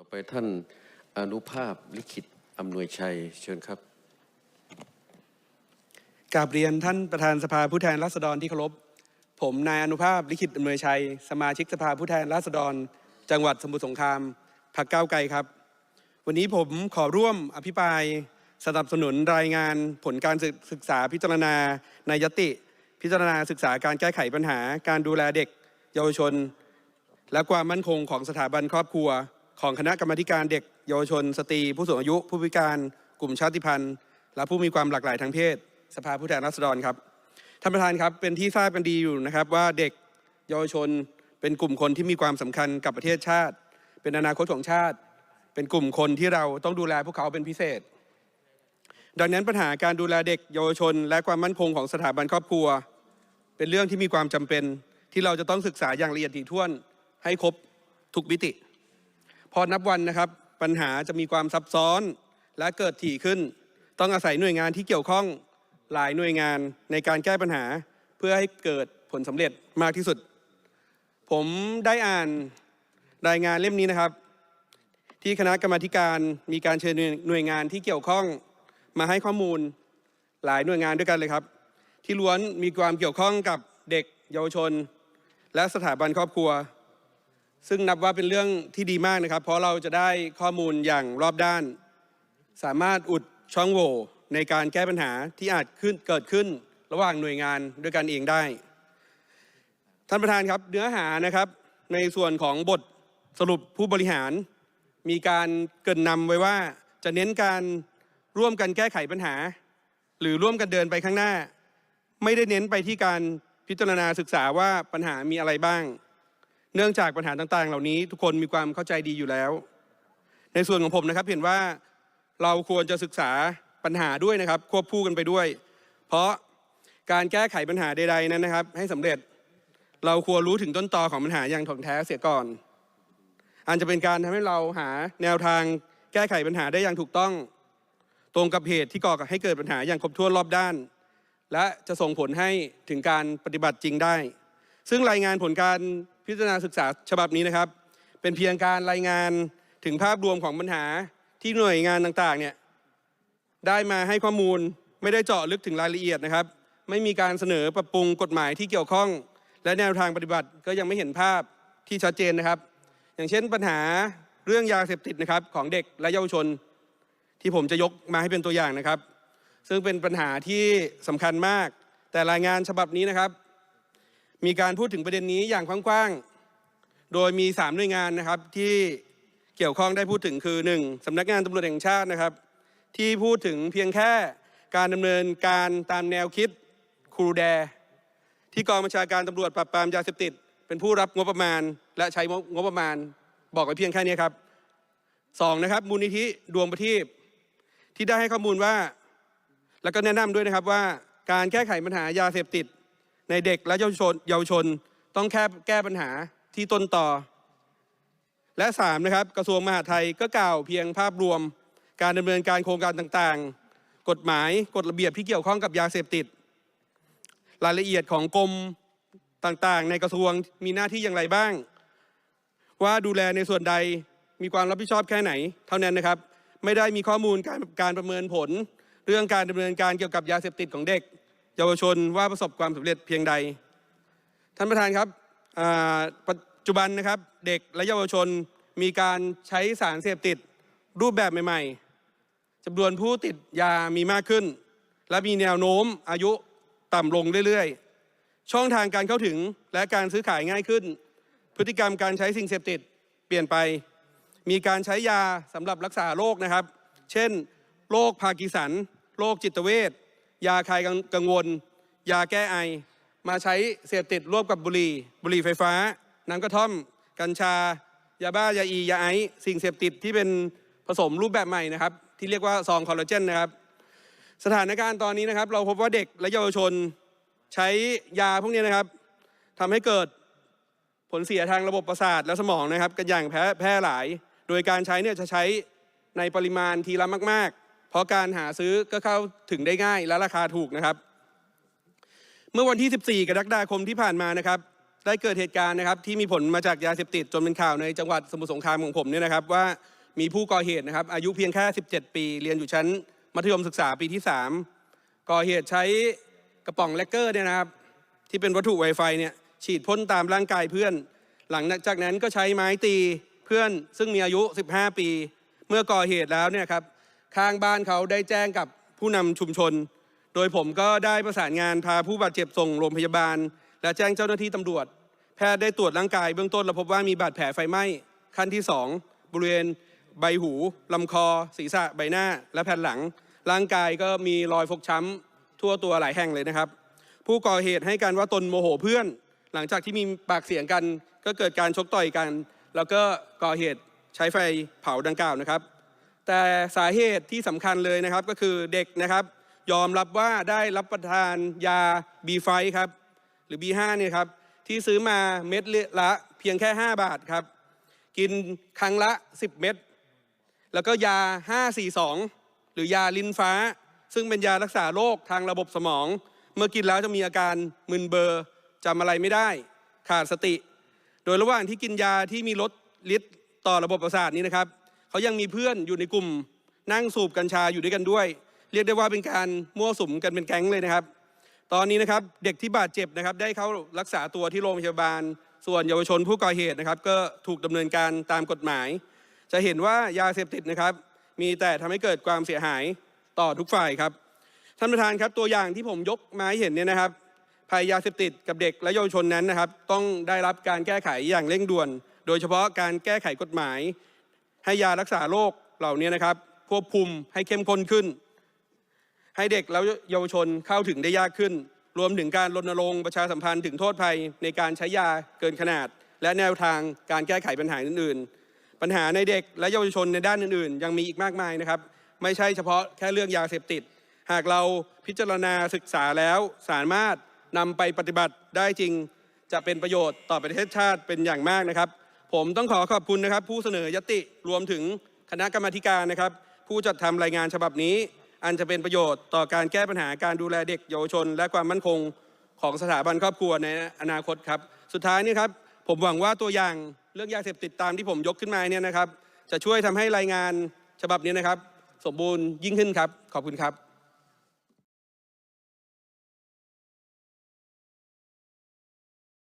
ต่อไปท่านอนุภาพลิขิตอำนวยชัยเชิญครับกราบเรียนท่านประธานสภาผู้แทนราษฎรที่เคารพผมนายอนุภาพลิขิตอำนวยชัย สมาชิกสภาผู้แทนราษฎร จังหวัดสมุทรสงครามพรรคก้าวไกลครับ วันนี้ผมขอร่วมอภิปรายสนับสนุนรายงานผลการศึกศึกษาพิจารณาในยติ พิจารณาศึกษาการแก้ไขปัญหา การดูแลเด็ก เยาวชน และความมั่นคงของสถาบันครอบครัว ของคณะกรรมการเด็กเยาวชน สตรี ผู้สูงอายุ ผู้พิการกลุ่มชาติพันธุ์ และผู้มีความหลากหลายทางเพศ สภาผู้แทนราษฎรครับท่านประธานครับเป็นที่ทราบกันดีอยู่นะครับว่าเด็กเยาวชนเป็นกลุ่มคนที่มีความสำคัญกับประเทศชาติ เป็นอนาคตของชาติ เป็นกลุ่มคนที่เราต้องดูแลพวกเขาเป็นพิเศษ ดังนั้นปัญหาการดูแลเด็กเยาวชน และความมั่นคงของสถาบันครอบครัว เป็นเรื่องที่มีความจำเป็นที่เราจะต้องศึกษาอย่างละเอียดถี่ถ้วนให้ครบทุกมิติ อนับวันนะครับปัญหาจะมีความซับซ้อนและเกิดถี่ขึ้น ต้องอาศัยหน่วยงานที่เกี่ยวข้องหลายหน่วยงานในการแก้ปัญหาเพื่อให้เกิดผลสำเร็จมากที่สุด ผมได้อ่านรายงานเล่มนี้นะครับ ที่คณะกรรมาธิการมีการเชิญหน่วยงานที่เกี่ยวข้องมาให้ข้อมูลหลายหน่วยงานด้วยกันเลยครับ ที่ล้วนมีความเกี่ยวข้องกับเด็กเยาวชน และสถาบันครอบครัว ซึ่งนับว่าเป็นเรื่องที่ดีมากนะครับ เพราะเราจะได้ข้อมูลอย่างรอบด้าน สามารถอุดช่องโหว่ในการแก้ปัญหาที่อาจขึ้นเกิดขึ้นระหว่างหน่วยงานด้วยกันเองได้ ท่านประธานครับเนื้อหานะครับในส่วนของบทสรุปผู้บริหาร มีการเกินนำไว้ว่าจะเน้นการร่วมกันแก้ไขปัญหา หรือร่วมกันเดินไปข้างหน้า ไม่ได้เน้นไปที่การพิจารณาศึกษาว่าปัญหามีอะไรบ้าง เนื่องจากปัญหาต่างๆ เหล่านี้ทุกคนมีความเข้าใจดีอยู่แล้ว ในส่วนของผมนะครับเห็นว่าเราควรจะศึกษาปัญหาด้วยนะครับ ควบคู่กันไปด้วย เพราะการแก้ไขปัญหาใดๆนั้นนะครับ ให้สำเร็จเราควรรู้ถึงต้นตอของปัญหาอย่างถ่องแท้เสียก่อนอันจะเป็นการทำให้เราหาแนวทางแก้ไขปัญหาได้อย่างถูกต้อง ตรงกับเหตุที่ก่อให้เกิดปัญหาอย่างครบถ้วนรอบด้าน และจะส่งผลให้ถึงการปฏิบัติจริงได้ ซึ่งรายงานผลการ พิจารณาศึกษาฉบับนี้นะครับ เป็นเพียงการรายงานถึงภาพรวมของปัญหาที่หน่วยงานต่างๆเนี่ยได้มาให้ข้อมูลไม่ได้เจาะลึกถึงรายละเอียดนะครับ ไม่มีการเสนอปรับปรุงกฎหมายที่เกี่ยวข้อง และแนวทางปฏิบัติก็ยังไม่เห็นภาพที่ชัดเจนนะครับ อย่างเช่นปัญหาเรื่องยาเสพติดนะครับของเด็กและเยาวชน ที่ผมจะยกมาให้เป็นตัวอย่างนะครับ ซึ่งเป็นปัญหาที่สำคัญมาก แต่รายงานฉบับนี้นะครับ มีการพูดถึงประเด็นนี้อย่างกว้างๆ โดยมี 3 หน่วยงานนะครับที่เกี่ยวข้องได้พูดถึงคือ 1. สำนักงานตำรวจแห่งชาตินะครับ ที่พูดถึงเพียงแค่การดำเนินการตามแนวคิดครูแด ที่กองบัญชาการตำรวจปราบปรามยาเสพติด เป็นผู้รับงบประมาณ และใช้งบประมาณ บอกไว้เพียงแค่นี้ครับสองนะครับมูลนิธิดวงประทีปที่ได้ให้ข้อมูลว่า แล้วก็แนะนำด้วยนะครับว่าการแก้ไขปัญหายาเสพติด ในเด็กและเยาวชนเยาวชนต้องแค่แก้ปัญหาที่ต้นต่อ และสามนะครับกระทรวงมหาดไทยก็กล่าวเพียงภาพรวม การดำเนินการโครงการต่างๆ กฎหมายกฎระเบียบที่เกี่ยวข้องกับยาเสพติด รายละเอียดของกรมต่างๆ ในกระทรวงมีหน้าที่อย่างไรบ้าง ว่าดูแลในส่วนใดมีความรับผิดชอบแค่ไหน เท่านั้นนะครับ ไม่ได้มีข้อมูลการการประเมินผล เรื่องการดำเนินการเกี่ยวกับยาเสพติดของเด็ก เยาวชนว่าประสบความสำเร็จเพียงใด ท่านประธานครับปัจจุบันนะครับเด็กและเยาวชนมีการใช้สารเสพติดรูปแบบใหม่ๆจำนวนผู้ติดยามีมากขึ้น และมีแนวโน้มอายุต่ำลงเรื่อยๆ ช่องทางการเข้าถึงและการซื้อขายง่ายขึ้น พฤติกรรมการใช้สิ่งเสพติดเปลี่ยนไป มีการใช้ยาสำหรับรักษาโรคนะครับ เช่นโรคพาร์กิสันโรคจิตเวช ยาคลายกังวล ยาแก้ไอ มาใช้เสพติดร่วมกับบุหรี่ บุหรี่ไฟฟ้า น้ำกระท่อม กัญชา ยาบ้ายาอี ยาไอซ์สิ่งเสพติดที่เป็นผสมรูปแบบใหม่นะครับ ที่เรียกว่าซองคอลลาเจนนะครับ สถานการณ์ตอนนี้นะครับ เราพบว่าเด็กและเยาวชนใช้ยาพวกนี้นะครับทำให้เกิดผลเสียทางระบบประสาทและสมองนะครับ กันอย่างแพร่แพร่หลาย โดยการใช้เนี่ยจะใช้ในปริมาณทีละมาก ๆ เพราะการหาซื้อก็เข้าถึงได้ง่ายและราคาถูกนะครับ เมื่อวันที่ 14 กรกฎาคมที่ผ่านมานะครับ ได้เกิดเหตุการณ์นะครับ ที่มีผลมาจากยาเสพติดจนเป็นข่าวในจังหวัดสมุทรสงครามของผมเนี่ยนะครับ ว่ามีผู้ก่อเหตุนะครับ อายุเพียงแค่ 17 ปี เรียนอยู่ชั้น มัธยมศึกษาปีที่ 3 ก่อเหตุใช้กระป๋องแลกเกอร์เนี่ยนะครับ ที่เป็นวัตถุไวไฟเนี่ยฉีดพ่นตามร่างกายเพื่อน หลังจากนั้นก็ใช้ไม้ตีเพื่อนซึ่งมีอายุ 15 ปี เมื่อก่อเหตุแล้วเนี่ยครับ ข้างบ้านเขาได้แจ้งกับผู้นำชุมชน โดยผมก็ได้ประสานงานพาผู้บาดเจ็บส่งโรงพยาบาล และแจ้งเจ้าหน้าที่ตำรวจ แพทย์ได้ตรวจร่างกายเบื้องต้นและพบว่ามีบาดแผลไฟไหม้ขั้นที่ 2 บริเวณใบหูลำคอ ศีรษะใบหน้า และแผ่นหลัง ร่างกายก็มีรอยฟกช้ำทั่วตัวหลายแห่งเลยนะครับ ผู้ก่อเหตุให้การว่าตนโมโหเพื่อน หลังจากที่มีปากเสียงกัน ก็เกิดการชกต่อยกัน แล้วก็ก่อเหตุใช้ไฟเผาดังกล่าวนะครับ แต่สาเหตุที่สำคัญเลยนะครับก็คือเด็กนะครับ ยอมรับว่าได้รับประทานยาบีไฟครับ หรือ B5 เนี่ยครับ ที่ซื้อมาเม็ดละเพียงแค่ 5 บาทครับ กินครั้งละ 10 เม็ดแล้วก็ยา 542 หรือยาลินฟ้า ซึ่งเป็นยารักษาโรคทางระบบสมอง เมื่อกินแล้วจะมีอาการมึนเบอร์จำอะไรไม่ได้ ขาดสติ โดยระหว่างที่กินยาที่มีลดฤทธิ์ต่อระบบประสาทนี้นะครับ เขายังมีเพื่อนอยู่ในกลุ่ม นั่งสูบกัญชาอยู่ด้วยกันด้วย เรียกได้ว่าเป็นการมั่วสุมกันเป็นแก๊งเลยนะครับ ตอนนี้นะครับเด็กที่บาดเจ็บนะครับ ได้เข้ารักษาตัวที่โรงพยาบาล ส่วนเยาวชนผู้ก่อเหตุนะครับ ก็ถูกดำเนินการตามกฎหมาย จะเห็นว่ายาเสพติดนะครับ มีแต่ทำให้เกิดความเสียหายต่อทุกฝ่ายครับท่านประธานครับตัวอย่างที่ผมยกมาให้เห็นเนี่ยนะครับภัยยาเสพติดกับเด็กและเยาวชนนั้นนะครับ ต้องได้รับการแก้ไขอย่างเร่งด่วน โดยเฉพาะการแก้ไขกฎหมาย ให้ยารักษาโรคเหล่านี้นะครับควบคุมให้เข้มข้นขึ้น ให้เด็กและเยาวชนเข้าถึงได้ยากขึ้น รวมถึงการรณรงค์ประชาสัมพันธ์ถึงโทษภัยในการใช้ยาเกินขนาด และแนวทางการแก้ไขปัญหาอื่น ๆ ปัญหาในเด็กและเยาวชนในด้านอื่น ๆ ยังมีอีกมากมายนะครับ ไม่ใช่เฉพาะแค่เรื่องยาเสพติด หากเราพิจารณาศึกษาแล้วสามารถนำไปปฏิบัติได้จริงจะเป็นประโยชน์ต่อประเทศชาติเป็นอย่างมากนะครับ ผมต้องขอขอบคุณนะครับ ผู้เสนอยติรวมถึงคณะกรรมาการนะครับ ผู้จัดทำรายงานฉบับนี้ อันจะเป็นประโยชน์ต่อการแก้ปัญหาการดูแลเด็กเยาวชน และความมั่นคงของสถาบันครอบครัวในอนาคตครับ สุดท้ายนี่ครับผมหวังว่าตัวอย่างเรื่องยาเสพติดตามที่ผมยกขึ้นมาเนี่ยนะครับ จะช่วยทำให้รายงานฉบับนี้นะครับ สมบูรณ์ยิ่งขึ้นครับ ขอบคุณครับ